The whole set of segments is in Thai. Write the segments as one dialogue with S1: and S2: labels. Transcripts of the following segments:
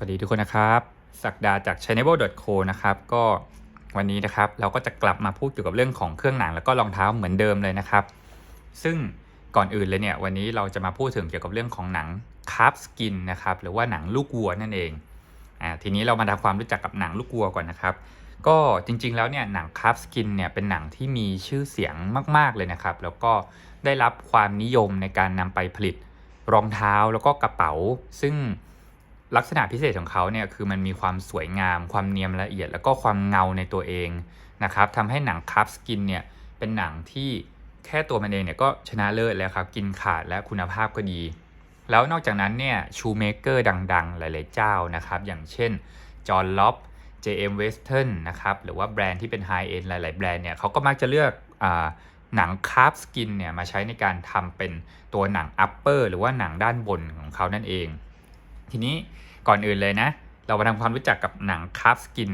S1: สวัสดีทุกคนนะครับสักดาจาก c h a n a b l c o นะครับก็วันนี้นะครับเราก็จะกลับมาพูดเกี่ยวกับเรื่องของเครื่องหนังแล้วก็รองเท้าเหมือนเดิมเลยนะครับ ซึ่งก่อนอื่นเลยเนี่ยวันนี้เราจะมาพูดถึงเกี่ยวกับเรื่องของหนังคาร์ฟสกินนะครับหรือว่าหนังลูกวัวนั่นเองอ่าทีนี้เรามาทำความรู้จักกับหนังลูกวัวก่อนนะครับ ก็จริงๆแล้วเนี่ยหนังคาร์ฟสกินเนี่ยเป็นหนังที่มีชื่อเสียงมากๆเลยนะครับ แล้วก็ได้รับความนิยมในการนำไปผลิตรองเท้าแล้วก็กระเป๋า ซึ่ง ลักษณะพิเศษของเขาเนี่ยคือมันมีความสวยงาม ความเนียมละเอียด แล้วก็ความเงาในตัวเองนะครับทำให้หนังคาร์ฟสกินเนี่ยเป็นหนังที่แค่ตัวมันเองเนี่ยก็ชนะเลิศแล้วครับ กินขาดและคุณภาพก็ดี แล้วนอกจากนั้นเนี่ยชูเมเกอร์ดังๆ หลายๆเจ้านะครับ อย่างเช่นจอห์นล็อบ JM Western นะครับ หรือว่าแบรนด์ที่เป็นไฮเอ็นหลาย ๆ แบรนด์เนี่ยเขาก็มักจะเลือกอหนังคาร์ฟสกินเนี่ยมาใช้ในการทำเป็นตัวหนังอัปเปอร์หรือว่าหนังด้านบนของเขานั่นเอง ทีนี้ก่อนอื่นเลยนะ เรามาทำความรู้จักกับหนังคาร์ฟสกิน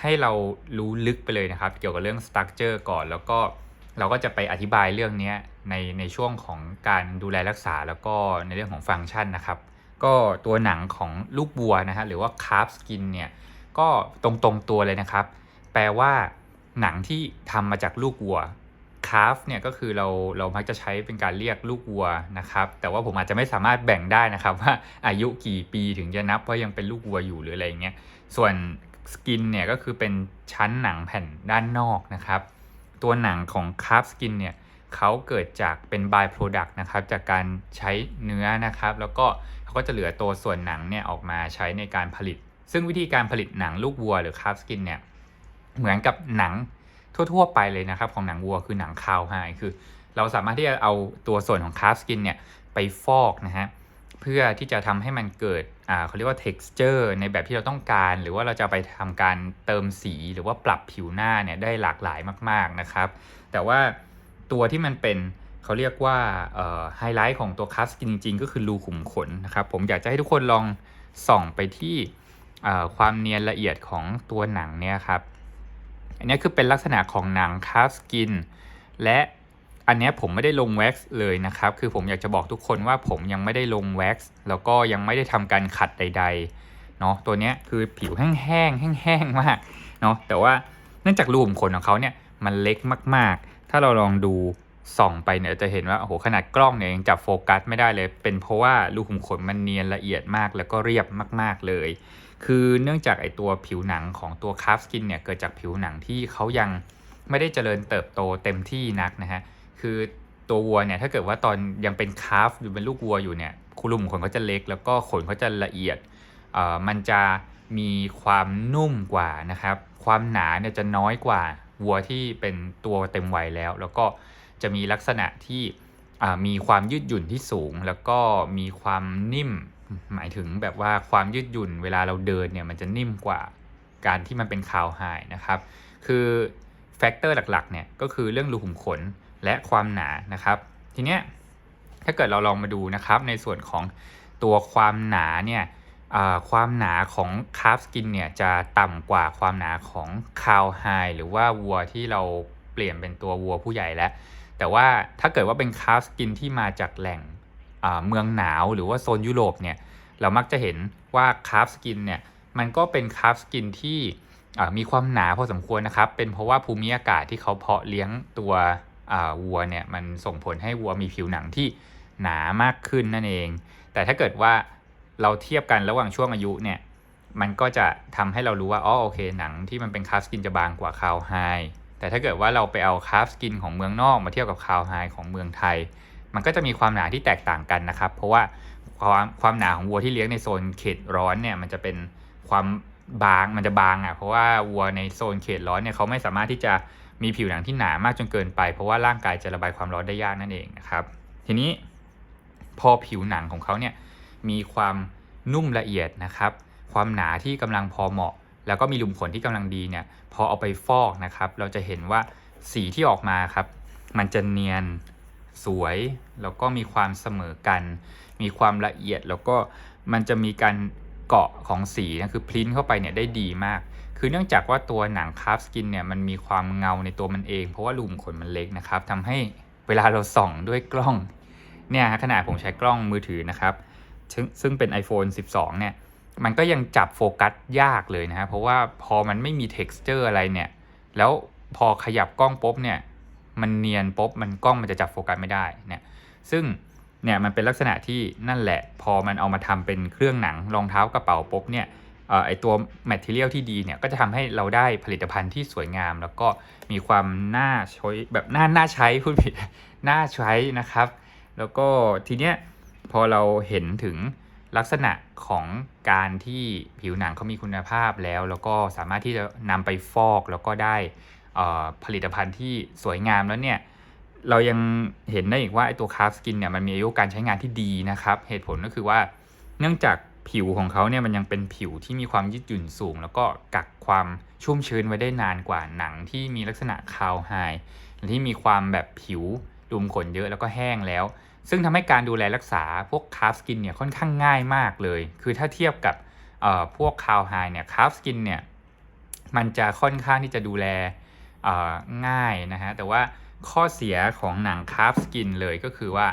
S1: ให้เรารู้ลึกไปเลยนะครับ เกี่ยวกับเรื่องสตั๊กเจอร์ก่อน แล้วก็เราก็จะไปอธิบายเรื่องนี้ในในช่วงของการดูแลรักษาแล้วก็ในเรื่องของฟังก์ชันนะครับ ก็ตัวหนังของลูกวัวนะฮะหรือว่าคาร์ฟสกินเนี่ยก็ตรงตรงๆตัวเลยนะครับ แปลว่าหนังที่ทำมาจากลูกวัว คาฟเนี่ยก็คือเราเรามักจะใช้เป็นการเรียกลูกวัวนะครับแต่ว่าผมอาจจะไม่สามารถแบ่งได้นะครับว่าอายุกี่ปีถึงจะนับว่ายังเป็นลูกวัวอยู่หรืออะไรอย่างเงี้ยส่วนสกินเนี่ยก็คือเป็นชั้นหนังแผ่นด้านนอกนะครับ ตัวหนังของคาฟสกินเนี่ยเขาเกิดจากเป็น by product นะครับจากการใช้เนื้อนะครับ แล้วก็เขาก็จะเหลือตัวส่วนหนังเนี่ยออกมาใช้ในการผลิต ซึ่งวิธีการผลิตหนังลูกวัวหรือคาฟสกินเนี่ยเหมือนกับหนัง ทั่ว ๆ ไปเลยนะครับ ของหนังวัวคือหนังคาวไฮคือ เราสามารถที่จะเอาตัวส่วนของคาฟสกินเนี่ยไปฟอกนะฮะเพื่อที่จะทำให้มันเกิดอ่าเขาเรียกว่า texture ในแบบที่เราต้องการ หรือว่าเราจะไปทำการเติมสีหรือว่าปรับผิวหน้าเนี่ยได้หลากหลายมาก ๆนะครับ แต่ว่าตัวที่มันเป็นเขาเรียกว่าไฮไลท์ของตัวคาฟสกินจริง ๆ ก็คือรูขุมขนนะครับผมอยากจะให้ทุกคนลองส่องไปที่อ่าความเนียนละเอียดของตัวหนังเนี่ยครับ อันนี้คือเป็นลักษณะของหนังคาฟสกิน และอันนี้ผมไม่ได้ลงแว็กซ์เลยนะครับ คือผมอยากจะบอกทุกคนว่าผมยังไม่ได้ลงแว็กซ์แล้วก็ยังไม่ได้ทำการขัดใด ๆ เนาะตัวนี้คือผิวแห้งๆแห้งๆมากเนาะแต่ว่าเนื่องจากรูขุมขนของเขาเนี่ยมันเล็กมากๆ ถ้าเราลองดูส่องไปเนี่ยจะเห็นว่าโอ้โหขนาดกล้องเนี่ยยังจับโฟกัสไม่ได้เลย เป็นเพราะว่ารูขุมขนมันเนียนละเอียดมากแล้วก็เรียบมาก ๆเลย คือเนื่องจากไอตัวผิวหนังของตัวคาฟสกินเนี่ยเกิดจากผิวหนังที่เขายังไม่ได้เจริญเติบโตเต็มที่นักนะฮะคือตัววัวเนี่ยถ้าเกิดว่าตอนยังเป็นคาฟอยู่เป็นลูกวัวอยู่เนี่ยคุรุมขนเขาจะเล็ก แล้วก็ขนเขาจะละเอียดเอ่อมันจะมีความนุ่มกว่านะครับความหนาเนี่ยจะน้อยกว่าวัวที่เป็นตัวเต็มวัยแล้ว แล้วก็จะมีลักษณะที่อ่ามีความยืดหยุ่นที่สูง แล้วก็มีความนิ่ม หมายถึงแบบว่าความยืดหยุ่นเวลาเราเดินเนี่ยมันจะนิ่มกว่าการที่มันเป็นคาวไฮนะครับ คือแฟกเตอร์หลักๆเนี่ยก็คือเรื่องรูขุมขนและความหนานะครับ ทีเนี้ยถ้าเกิดเราลองมาดูนะครับในส่วนของตัวความหนาเนี่ยความหนาของคาร์ฟสกินเนี่ยจะต่ำกว่าความหนาของคาวไฮหรือว่าวัวที่เราเปลี่ยนเป็นตัววัวผู้ใหญ่แล้ว แต่ว่าถ้าเกิดว่าเป็นคาร์ฟสกินที่มาจากแหล่ง เมืองหนาวหรือว่าโซนยุโรปเนี่ยเรามักจะเห็นว่าคาร์ฟสกินเนี่ยมันก็เป็นคาร์ฟสกินที่มีความหนาพอสมควรนะครับ เป็นเพราะว่าภูมิอากาศที่เขาเพาะเลี้ยงตัววัวเนี่ยมันส่งผลให้วัวมีผิวหนังที่หนามากขึ้นนั่นเอง แต่ถ้าเกิดว่าเราเทียบกันระหว่างช่วงอายุเนี่ยมันก็จะทำให้เรารู้ว่าอ๋อโอเคหนังที่มันเป็นคาร์ฟสกินจะบางกว่าคาวไฮแต่ถ้าเกิดว่าเราไปเอาคาร์ฟสกินของเมืองนอกมาเทียบกับคาวไฮของเมืองไทย มันก็จะมีความหนาที่แตกต่างกันนะครับ เพราะว่าความความหนาของวัวที่เลี้ยงในโซนเขตร้อนเนี่ยมันจะเป็นความบางมันจะบางอะเพราะว่าวัวในโซนเขตร้อนเนี่ยเขาไม่สามารถที่จะมีผิวหนังที่หนามากจนเกินไป เพราะว่าร่างกายจะระบายความร้อนได้ยากนั่นเองนะครับ ทีนี้พอผิวหนังของเขาเนี่ยมีความนุ่มละเอียดนะครับ ความหนาที่กำลังพอเหมาะ แล้วก็มีลุมขนที่กำลังดีเนี่ยพอเอาไปฟอกนะครับ เราจะเห็นว่าสีที่ออกมาครับ มันจะเนียน สวย แล้วก็มีความเสมอกัน มีความละเอียดแล้วก็มันจะมีการเกาะของสีนะคือพริ้นเข้าไปเนี่ยได้ดีมาก คือเนื่องจากว่าตัวหนังคาร์ฟสกินเนี่ยมันมีความเงาในตัวมันเอง เพราะว่ารูมขนมันเล็กนะครับทำให้เวลาเราส่องด้วยกล้องเนี่ยขนาดผมใช้กล้องมือถือนะครับซึ่งซึ่งเป็น iPhone 12 เนี่ยมันก็ยังจับโฟกัสยากเลยนะฮะเพราะว่าพอมันไม่มี texture อะไรเนี่ย แล้วพอขยับกล้องปุ๊บเนี่ย มันเนียนปุ๊บมันกล้องมันจะจับโฟกัสไม่ได้เนี่ยซึ่งเนี่ยมันเป็นลักษณะที่นั่นแหละ พอมันเอามาทำเป็นเครื่องหนังรองเท้ากระเป๋าปุ๊บเนี่ยไอตัวแมทเทียลที่ดีเนี่ยก็จะทำให้เราได้ผลิตภัณฑ์ที่สวยงาม แล้วก็มีความน่าใช้แบบน่าน่าใช้พูดผิดน่าใช้นะครับ แล้วก็ทีเนี้ยพอเราเห็นถึงลักษณะของการที่ผิวหนังเขามีคุณภาพแล้ว แล้วก็สามารถที่จะนำไปฟอกแล้วก็ได้ ผลิตภัณฑ์ที่สวยงามแล้วเนี่ยเรายังเห็นได้อีกว่าไอตัวคาร์ฟสกินเนี่ยมันมีอายุการใช้งานที่ดีนะครับ เหตุผลก็คือว่าเนื่องจากผิวของเขาเนี่ยมันยังเป็นผิวที่มีความยืดหยุ่นสูง แล้วก็กักความชุ่มชื้นไว้ได้นานกว่าหนังที่มีลักษณะคาวไฮที่มีความแบบผิวดุมขนเยอะแล้วก็แห้งแล้ว ซึ่งทำให้การดูแลรักษาพวกคาร์ฟสกินเนี่ยค่อนข้างง่ายมากเลย คือถ้าเทียบกับพวกคาวไฮเนี่ยคาร์ฟสกินเนี่ยมันจะค่อนข้างที่จะดูแล ง่ายนะฮะ แต่ว่าข้อเสียของหนังคาร์ฟสกินเลยก็คือว่า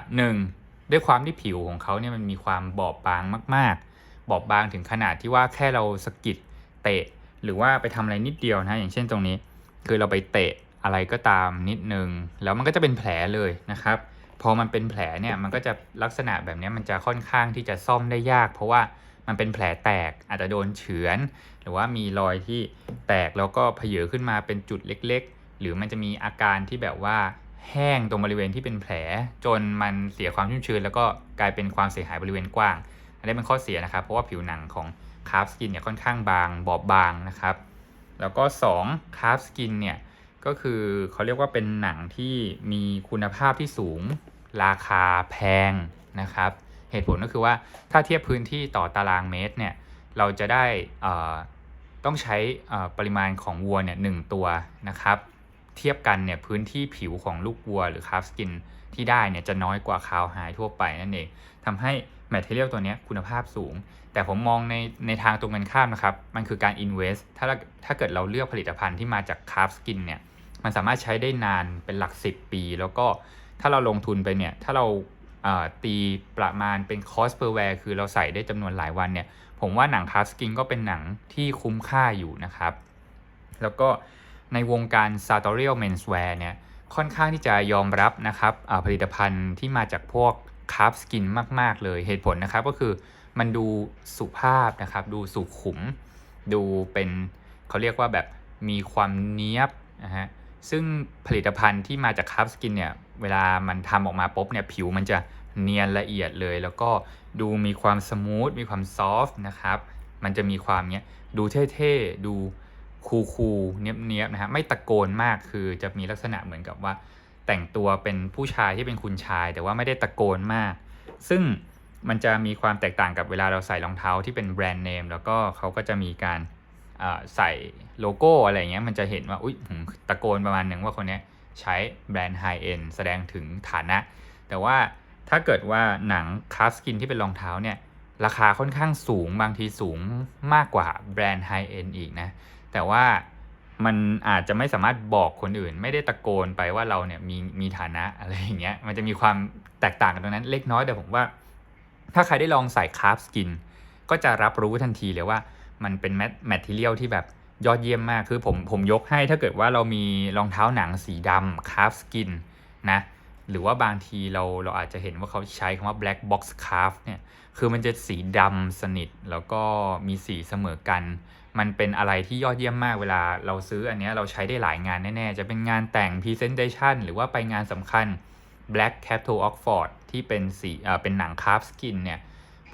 S1: 1. ด้วยความที่ผิวของเขาเนี่ยมันมีความบอบบางมาก ๆ บอบบางถึงขนาดที่ว่าแค่เราสกิดเตะ หรือว่าไปทำอะไรนิดเดียวนะอย่างเช่นตรงนี้ คือเราไปเตะอะไรก็ตามนิดนึง แล้วมันก็จะเป็นแผลเลยนะครับ พอมันเป็นแผลเนี่ยมันก็จะลักษณะแบบนี้มันจะค่อนข้างที่จะซ่อมได้ยาก เพราะว่า มันเป็นแผลแตกอาจจะโดนเฉือน หรือว่ามีรอยที่แตกแล้วก็เพเยอขึ้นมาเป็นจุดเล็ก ๆ หรือมันจะมีอาการที่แบบว่าแห้งตรงบริเวณที่เป็นแผล จนมันเสียความชุ่มชื้น แล้วก็กลายเป็นความเสียหายบริเวณกว้าง อันนี้เป็นข้อเสียนะครับ เพราะว่าผิวหนังของคาร์ฟสกินเนี่ยค่อนข้างบางบอบบางนะครับ แล้วก็2คาร์ฟสกินเนี่ยก็คือเขาเรียกว่าเป็นหนังที่มีคุณภาพที่สูง ราคาแพงนะครับ เหตุผลก็คือว่าถ้าเทียบพื้นที่ต่อตารางเมตรเนี่ยเราจะได้ต้องใช้ปริมาณของวัวเนี่ยหนึ่งตัวนะครับ เทียบกันเนี่ยพื้นที่ผิวของลูกวัวหรือคาฟสกินที่ได้เนี่ยจะน้อยกว่าคาวไฮทั่วไปนั่นเองทำให้แมทเทียลตัวนี้คุณภาพสูง แต่ผมมองในในทางตรงกันข้ามนะครับ มันคือการ invest ถ้าเราถ้าเกิดเราเลือกผลิตภัณฑ์ที่มาจากคาร์ฟสกินเนี่ยมันสามารถใช้ได้นานเป็นหลัก 10 ปี แล้วก็ถ้าเราลงทุนไปเนี่ยถ้าเรา ตีประมาณเป็น cost per wear คือเราใส่ได้จำนวนหลายวันเนี่ย ผมว่าหนังคาร์ฟสกินก็เป็นหนังที่คุ้มค่าอยู่นะครับ แล้วก็ในวงการ sartorial menswear เนี่ย ค่อนข้างที่จะยอมรับนะครับผลิตภัณฑ์ที่มาจากพวกคาร์ฟสกินมาก ๆ เลยเหตุผลนะครับก็คือมันดูสุภาพนะครับ ดูสุขุม ดูเป็นเขาเรียกว่าแบบมีความเนี้ยบนะฮะ ซึ่งผลิตภัณฑ์ที่มาจากคาร์ฟสกินเนี่ยเวลามันทำออกมาปุ๊บเนี่ยผิวมันจะเนียนละเอียดเลย แล้วก็ดูมีความสมูทมีความซอฟต์นะครับ มันจะมีความเนี้ยดูเท่ๆ ดูคูลๆเนียบๆนะฮะไม่ตะโกนมากคือจะมีลักษณะเหมือนกับว่า แต่งตัวเป็นผู้ชายที่เป็นคุณชาย แต่ว่าไม่ได้ตะโกนมาก ซึ่งมันจะมีความแตกต่างกับเวลาเราใส่รองเท้าที่เป็นแบรนด์เนมแล้วก็เขาก็จะมีการ ใส่โลโก้อะไรเงี้ยมันจะเห็นว่าอุ้ยหืมตะโกนประมาณหนึ่งว่าคนนี้ใช้แบรนด์ไฮเอ็นแสดงถึงฐานะ แต่ว่าถ้าเกิดว่าหนังคาสกินที่เป็นรองเท้าเนี่ยราคาค่อนข้างสูงบางทีสูงมากกว่าแบรนด์ไฮเอ็นอีกนะ แต่ว่ามันอาจจะไม่สามารถบอกคนอื่น ไม่ได้ตะโกนไปว่าเราเนี่ยมีมีฐานะอะไรอย่างเงี้ยมันจะมีความแตกต่างกันตรงนั้นเล็กน้อยแต่ผมว่า ถ้าใครได้ลองใส่คาร์ฟสกิน ก็จะรับรู้ทันทีเลยว่า มันเป็นแมทแมทเทียลที่แบบยอดเยี่ยมมากคือผมผมยกให้ถ้าเกิดว่าเรามีรองเท้าหนังสีดำคาร์ฟสกินนะหรือว่าบางทีเราเราอาจจะเห็นว่าเขาใช้คำว่า black box calf เนี่ยคือมันจะสีดำสนิทแล้วก็มีสีเสมอกัน มันเป็นอะไรที่ยอดเยี่ยมมากเวลาเราซื้ออันนี้เราใช้ได้หลายงานแน่ ๆ จะเป็นงานแต่ง presentation หรือว่าไปงานสำคัญ black capital oxford ที่เป็นสีอ่อเป็นหนังคาร์ฟสกินเนี่ย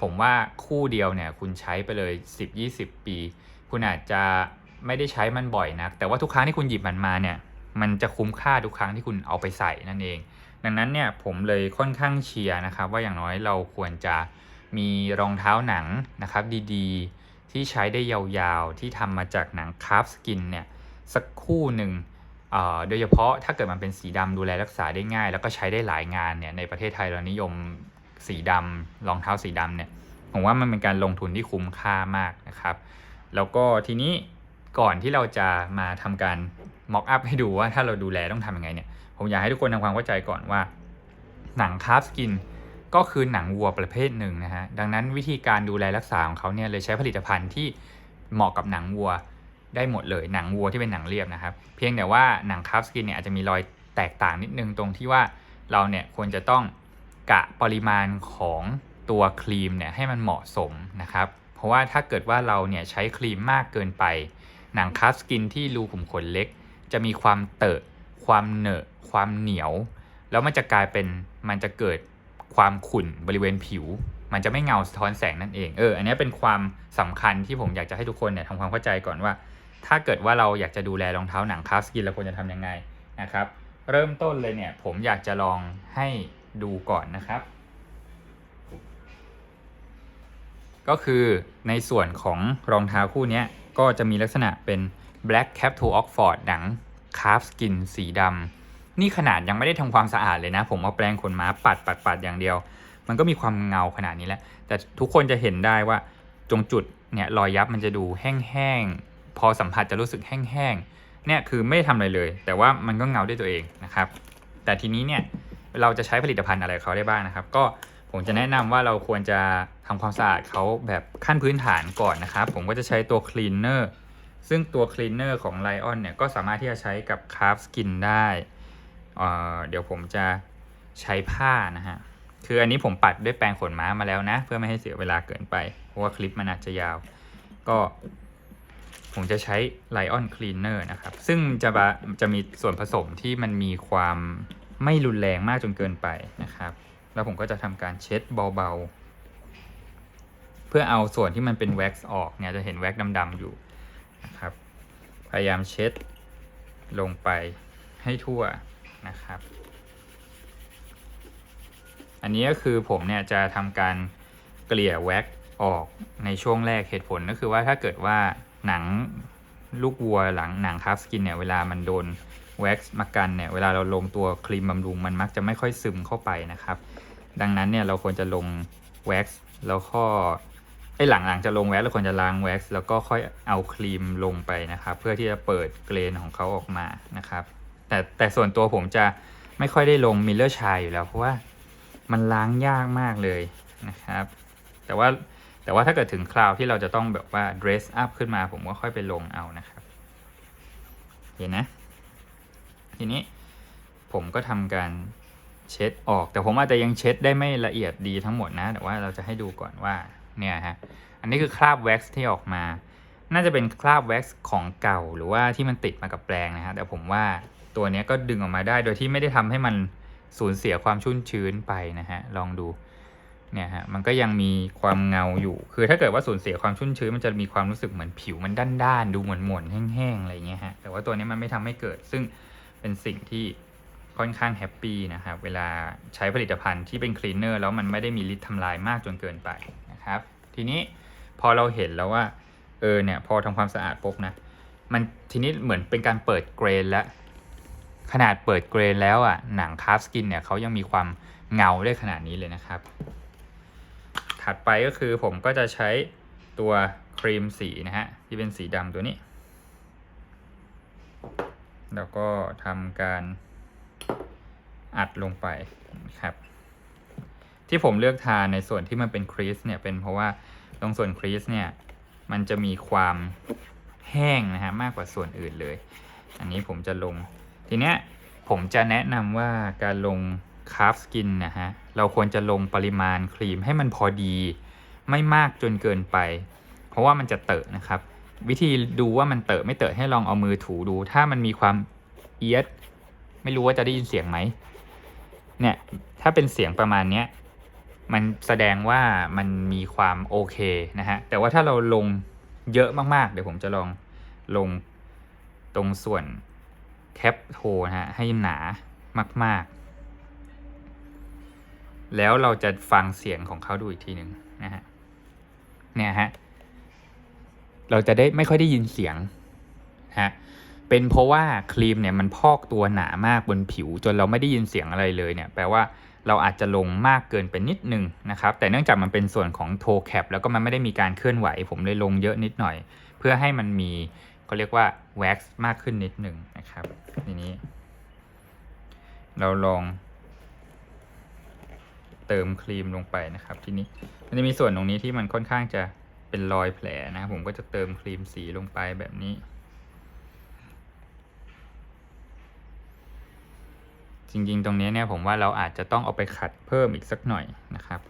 S1: ผมว่าคู่เดียวเนี่ยคุณใช้ไปเลย 10-20 ปี คุณอาจจะไม่ได้ใช้มันบ่อยนัก แต่ว่าทุกครั้งที่คุณหยิบมันมาเนี่ย มันจะคุ้มค่าทุกครั้งที่คุณเอาไปใส่นั่นเอง ดังนั้นเนี่ยผมเลยค่อนข้างเชียร์นะครับว่าอย่างน้อยเราควรจะมีรองเท้าหนังนะครับดีๆ ที่ใช้ได้ยาวๆ ที่ทำมาจากหนังคาร์ฟสกินเนี่ยสักคู่หนึ่งเอ่อโดยเฉพาะถ้าเกิดมันเป็นสีดำดูแลรักษาได้ง่าย แล้วก็ใช้ได้หลายงานเนี่ยในประเทศไทยเรานิยม สีดำรองเท้าสีดำเนี่ยผมว่ามันเป็นการลงทุนที่คุ้มค่ามากนะครับ แล้วก็ทีนี้ก่อนที่เราจะมาทำการม็อกอัพให้ดูว่าถ้าเราดูแลต้องทำยังไงเนี่ยผมอยากให้ทุกคนทำความเข้าใจก่อนว่า หนังคาร์ฟสกินก็คือหนังวัวประเภทหนึ่งนะฮะดังนั้นวิธีการดูแลรักษาของเขาเนี่ยเลยใช้ผลิตภัณฑ์ที่เหมาะกับหนังวัวได้หมดเลยหนังวัวที่เป็นหนังเรียบนะครับ เพียงแต่ว่าหนังคาฟสกินเนี่ยอาจจะมีรอยแตกต่างนิดนึงตรงที่ว่าเราเนี่ยควรจะต้อง กะปริมาณของตัวครีมเนี่ยให้มันเหมาะสมนะครับ เพราะว่าถ้าเกิดว่าเราเนี่ยใช้ครีมมากเกินไป หนังคาฟสกินที่รูขุมขนเล็ก จะมีความเตอะ ความเหนอะ ความเหนียว แล้วมันจะกลายเป็นมันจะเกิดความขุ่นบริเวณผิว มันจะไม่เงาสะท้อนแสงนั่นเองเอออันนี้เป็นความสำคัญที่ผมอยากจะให้ทุกคนเนี่ยทำความเข้าใจก่อนว่า ถ้าเกิดว่าเราอยากจะดูแลรองเท้าหนังคาฟสกินเราควรจะทำยังไงนะครับ เริ่มต้นเลยเนี่ยผมอยากจะลองให้ ดูก่อนนะครับ ก็คือในส่วนของรองเท้าคู่นี้ก็จะมีลักษณะเป็น Black Cap to Oxford หนังคาฟสกินสีดำนี่ขนาดยังไม่ได้ทำความสะอาดเลยนะ ผมเอาแปรงขนม้าปัดปัดปัดอย่างเดียว มันก็มีความเงาขนาดนี้แหละแต่ทุกคนจะเห็นได้ว่าตรงจุดเนี่ยรอยยับมันจะดูแห้งๆ พอสัมผัสจะรู้สึกแห้งๆ เนี่ยคือไม่ได้ทำอะไรเลย แต่ว่ามันก็เงาด้วยตัวเองนะครับ แต่ทีนี้เนี่ย เราจะใช้ผลิตภัณฑ์อะไรเขาได้บ้างนะครับ ก็ผมจะแนะนำว่าเราควรจะทำความสะอาดเขาแบบขั้นพื้นฐานก่อนนะครับ ผมก็จะใช้ตัวคลีนเนอร์ซึ่งตัวคลีนเนอร์ของ Lion เนี่ยก็สามารถที่จะใช้กับคาร์ฟสกินได้เเดี๋ยวผมจะใช้ผ้านะฮะ คืออันนี้ผมปัดด้วยแปรงขนม้ามาแล้วนะ เพื่อไม่ให้เสียเวลาเกินไป เพราะว่าคลิปมันอาจจะยาว ก็ผมจะใช้ Lion Cleaner นะครับ ซึ่งจะบะจะมีส่วนผสมที่มันมีความ ไม่รุนแรงมากจนเกินไปนะครับ แล้วผมก็จะทำการเช็ดเบาๆ เพื่อเอาส่วนที่มันเป็นแว็กซ์ออกเนี่ยจะเห็นแว็กซ์ดำๆอยู่นะครับ พยายามเช็ดลงไปให้ทั่วนะครับ อันนี้ก็คือผมเนี่ยจะทำการเกลี่ยแว็กออกในช่วงแรกเหตุผลก็คือว่าถ้าเกิดว่าหนังลูกวัวหลังหนังคาฟสกินเนี่ยเวลามันโดน แว็กซ์มากันเนี่ยเวลาเราลงตัวครีมบำรุงมันมักจะไม่ค่อยซึมเข้าไปนะครับ ดังนั้นเนี่ยเราควรจะลงแว็กซ์แล้วก็ไอ้หลังหลังจะลงแว็กซ์เราควรจะล้างแว็กซ์แล้วก็ค่อยเอาครีมลงไปนะครับ เพื่อที่จะเปิดเกรนของเขาออกมานะครับ แต่แต่ส่วนตัวผมจะไม่ค่อยได้ลงมิลเลอร์ชายอยู่แล้ว เพราะว่ามันล้างยากมากเลยนะครับ แต่ว่าแต่ว่าถ้าเกิดถึงคราวที่เราจะต้องแบบว่า dress up ขึ้นมาผมก็ค่อยไปลงเอานะครับ เห็นนะ ทีนี้ผมก็ทำการเช็ดออก แต่ผมอาจจะยังเช็ดได้ไม่ละเอียดดีทั้งหมดนะ แต่ว่าเราจะให้ดูก่อนว่าเนี่ยฮะอันนี้คือคราบแว็กซ์ที่ออกมา น่าจะเป็นคราบแว็กซ์ของเก่าหรือว่าที่มันติดมากับแปรงนะฮะแต่ผมว่าตัวนี้ก็ดึงออกมาได้ โดยที่ไม่ได้ทำให้มันสูญเสียความชุ่มชื้นไปนะฮะลองดูเนี่ยฮะมันก็ยังมีความเงาอยู่ คือถ้าเกิดว่าสูญเสียความชุ่มชื้นมันจะมีความรู้สึกเหมือนผิวมันด้านๆดูหม่นๆแห้งๆอะไรเงี้ยฮะแต่ว่าตัวนี้มันไม่ทำให้เกิด ซึ่ง เป็นสิ่งที่ค่อนข้างแฮปปี้นะครับ เวลาใช้ผลิตภัณฑ์ที่เป็นคลีนเนอร์แล้วมันไม่ได้มีฤทธิ์ทำลายมากจนเกินไปนะครับ ทีนี้พอเราเห็นแล้วว่า เออเนี่ยพอทำความสะอาดปุ๊บนะ มันทีนี้เหมือนเป็นการเปิดเกรนแล้วขนาดเปิดเกรนแล้วอะหนังคาฟสกินเนี่ยเขายังมีความเงาได้ขนาดนี้เลยนะครับ ถัดไปก็คือผมก็จะใช้ตัวครีมสีนะฮะที่เป็นสีดำตัวนี้ แล้วก็ทำการอัดลงไปครับ ที่ผมเลือกทาในส่วนที่มันเป็นครีสเนี่ยเป็นเพราะว่าตรงส่วนครีสเนี่ยมันจะมีความแห้งนะฮะมากกว่าส่วนอื่นเลย อันนี้ผมจะลง ทีเนี้ยผมจะแนะนำว่าการลงคาร์ฟสกินนะฮะเราควรจะลงปริมาณครีมให้มันพอดี ไม่มากจนเกินไป เพราะว่ามันจะเตอะนะครับ วิธีดูว่ามันเตอะไม่เตอะให้ลองเอามือถูดู ถ้ามันมีความเอียด ไม่รู้ว่าจะได้ยินเสียงไหมเนี่ย ถ้าเป็นเสียงประมาณเนี้ยมันแสดงว่ามันมีความโอเคนะฮะ แต่ว่าถ้าเราลงเยอะมากๆ เดี๋ยวผมจะลองลงตรงส่วนแคปโทนะฮะให้หนามาก ๆ แล้วเราจะฟังเสียงของเขาดูอีกทีหนึ่งนะฮะ เนี่ยฮะ เราจะได้ไม่ค่อยได้ยินเสียงฮะเป็นเพราะว่าครีมเนี่ยมันพอกตัวหนามากบนผิว จนเราไม่ได้ยินเสียงอะไรเลยเนี่ยแปลว่าเราอาจจะลงมากเกินไปนิดนึงนะครับ แต่เนื่องจากมันเป็นส่วนของโทแคปแล้วก็มันไม่ได้มีการเคลื่อนไหว ผมเลยลงเยอะนิดหน่อย เพื่อให้มันมีเขาเรียกว่าแว็กซ์มากขึ้นนิดหนึ่งนะครับทีนี้ เราลองเติมครีมลงไปนะครับ ทีนี้มันจะมีส่วนตรงนี้ที่มันค่อนข้างจะ เป็นรอยแผลนะครับผมก็จะเติมครีมสีลงไปแบบนี้ จริงๆ ตรงนี้เนี่ยผมว่าเราอาจจะต้องเอาไปขัดเพิ่มอีกสักหน่อยนะครับ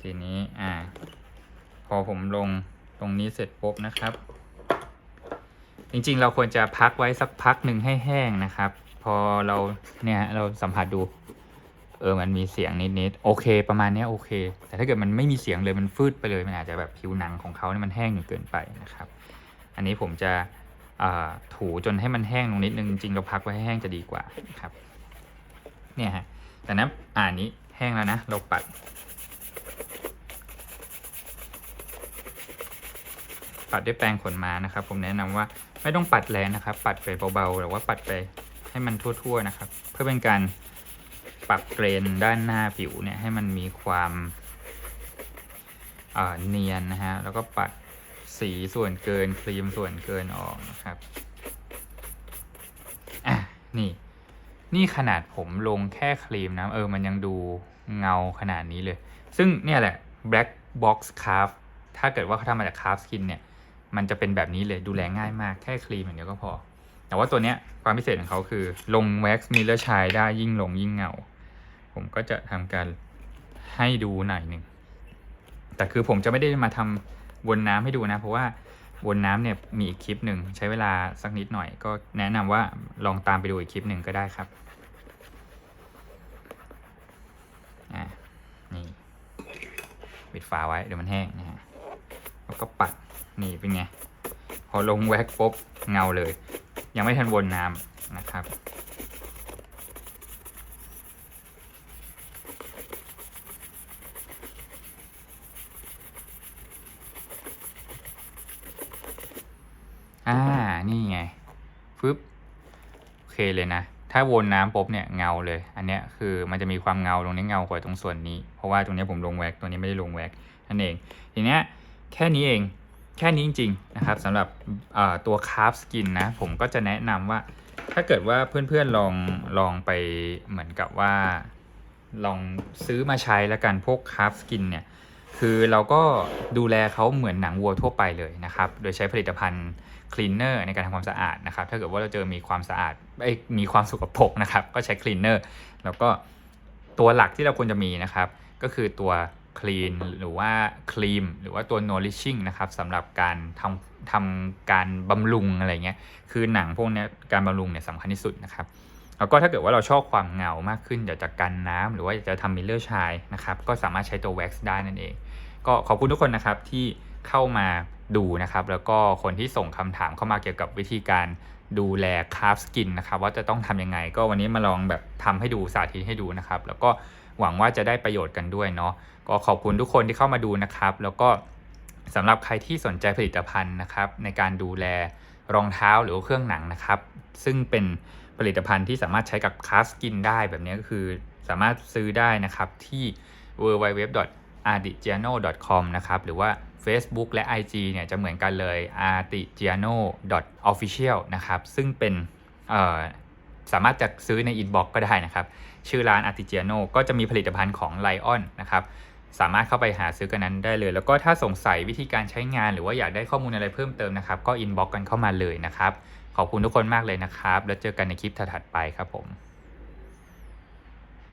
S1: ทีนี้อ่า พอผมลงตรงนี้เสร็จปุ๊บนะครับ จริงๆ เราควรจะพักไว้สักพักหนึ่งให้แห้งนะครับ พอเราเนี่ยเราสัมผัสดู เออมันมีเสียงนิดๆโอเค ประมาณนี้โอเค แต่ถ้าเกิดมันไม่มีเสียงเลยมันฟืดไปเลยมันอาจจะแบบผิวหนังของเขาเนี่ยมันแห้งจนเกินไปนะครับ อันนี้ผมจะถูจนให้มันแห้งลงนิดนึงจริงเราพักไว้ให้แห้งจะดีกว่าครับ เนี่ยฮะแต่นั้นอ่านี้แห้งแล้วนะ เราปัด ปัดด้วยแปรงขนม้านะครับ ผมแนะนำว่าไม่ต้องปัดแรงนะครับ ปัดไปเบาๆหรือว่าปัดไปให้มันทั่ว ๆ นะครับ เพื่อเป็นการ ปรับเกรนด้านหน้าผิวเนี่ยให้มันมีความเนียนนะฮะ แล้วก็ปัดสีส่วนเกินครีมส่วนเกินออกนะครับ อะ นี่ นี่ขนาดผมลงแค่ครีมนะ เออ มันยังดูเงาขนาดนี้เลย ซึ่งเนี่ยแหละ black box carve ถ้าเกิดว่าเขาทำมาจาก carve skin เนี่ย มันจะเป็นแบบนี้เลย ดูแลง่ายมาก แค่ครีมอย่างเดียวก็พอ แต่ว่าตัวเนี้ยความพิเศษของเขาคือ ลงแว็กซ์มิลเลอร์ชายได้ยิ่งลงยิ่งเงา ผมก็จะทำการให้ดูหน่อยหนึ่ง แต่คือผมจะไม่ได้มาทำวนน้ำให้ดูนะ เพราะว่าวนน้ำเนี่ยมีอีกคลิปหนึ่งใช้เวลาสักนิดหน่อย ก็แนะนำว่าลองตามไปดูอีกคลิปหนึ่งก็ได้ครับอ่านี่ปิดฝาไว้เดี๋ยวมันแห้งนะฮะแล้วก็ปัดนี่เป็นไง พอลงแว็กปุ๊บเงาเลย ยังไม่ทันวนน้ำนะครับ อ่า นี่ไงฟึบโอเคเลยนะ ถ้าวนน้ำปุ๊บเนี่ยเงาเลย อันเนี้ยคือมันจะมีความเงาตรงนี้เงากว่าตรงส่วนนี้ เพราะว่าตรงนี้ผมลงแว็กตัวนี้ไม่ได้ลงแว็กนั่นเอง ทีเนี้ยแค่นี้เองแค่นี้จริงๆนะครับสำหรับตัวคาร์ฟสกินนะ ผมก็จะแนะนำว่า ถ้าเกิดว่าเพื่อนๆลองลองไปเหมือนกับว่า ลองซื้อมาใช้แล้วกันพวกคาร์ฟสกินเนี่ยคือเราก็ดูแลเขาเหมือนหนังวัวทั่วไปเลยนะครับ โดยใช้ผลิตภัณฑ์ คลีนเนอร์ในการทำความสะอาดนะครับ ถ้าเกิดว่าเราเจอมีความสะอาดเอ้มีความสกปรกนะครับ ก็ใช้คลีนเนอร์แล้วก็ตัวหลักที่เราควรจะมีนะครับ ก็คือตัวคลีนหรือว่าครีมหรือว่าตัว nourishing นะครับสำหรับการทำทำการบำรุงอะไรเงี้ยคือหนังพวกนี้การบำรุงเนี่ยสำคัญที่สุดนะครับแล้วก็ถ้าเกิดว่าเราชอบความเงามากขึ้นอยากจะกันน้ำหรือว่าอยากจะทำมิลเลอร์ชายนะครับ ก็สามารถใช้ตัวแว็กซ์ได้นั่นเอง ก็ขอบคุณทุกคนนะครับที่เข้ามา ดูนะครับ แล้วก็คนที่ส่งคำถามเข้ามาเกี่ยวกับวิธีการดูแลคาร์ฟสกินนะครับ ว่าจะต้องทำยังไง ก็วันนี้มาลองแบบทำให้ดูสาธิตให้ดูนะครับ แล้วก็หวังว่าจะได้ประโยชน์กันด้วยเนาะก็ขอบคุณทุกคนที่เข้ามาดูนะครับ แล้วก็สำหรับใครที่สนใจผลิตภัณฑ์นะครับ ในการดูแลรองเท้าหรือว่าเครื่องหนังนะครับ ซึ่งเป็นผลิตภัณฑ์ที่สามารถใช้กับคาร์ฟสกินได้แบบนี้ก็คือสามารถซื้อได้นะครับที่ w w w a r t i g i a n o c o m นะครับหรือว่า Facebook และ IG เนี่ยจะเหมือนกันเลย artigiano official นะครับ ซึ่งเป็นสามารถจะซื้อในอินบ็อกก็ได้นะครับ ชื่อร้าน artigiano ก็จะมีผลิตภัณฑ์ของ Lion นะครับสามารถเข้าไปหาซื้อกันนั้นได้เลย แล้วก็ถ้าสงสัยวิธีการใช้งานหรือว่าอยากได้ข้อมูลอะไรเพิ่มเติมนะครับ ก็อินบ็อกกันเข้ามาเลยนะครับ ขอบคุณทุกคนมากเลยนะครับ แล้วเจอกันในคลิปถัดไปครับผม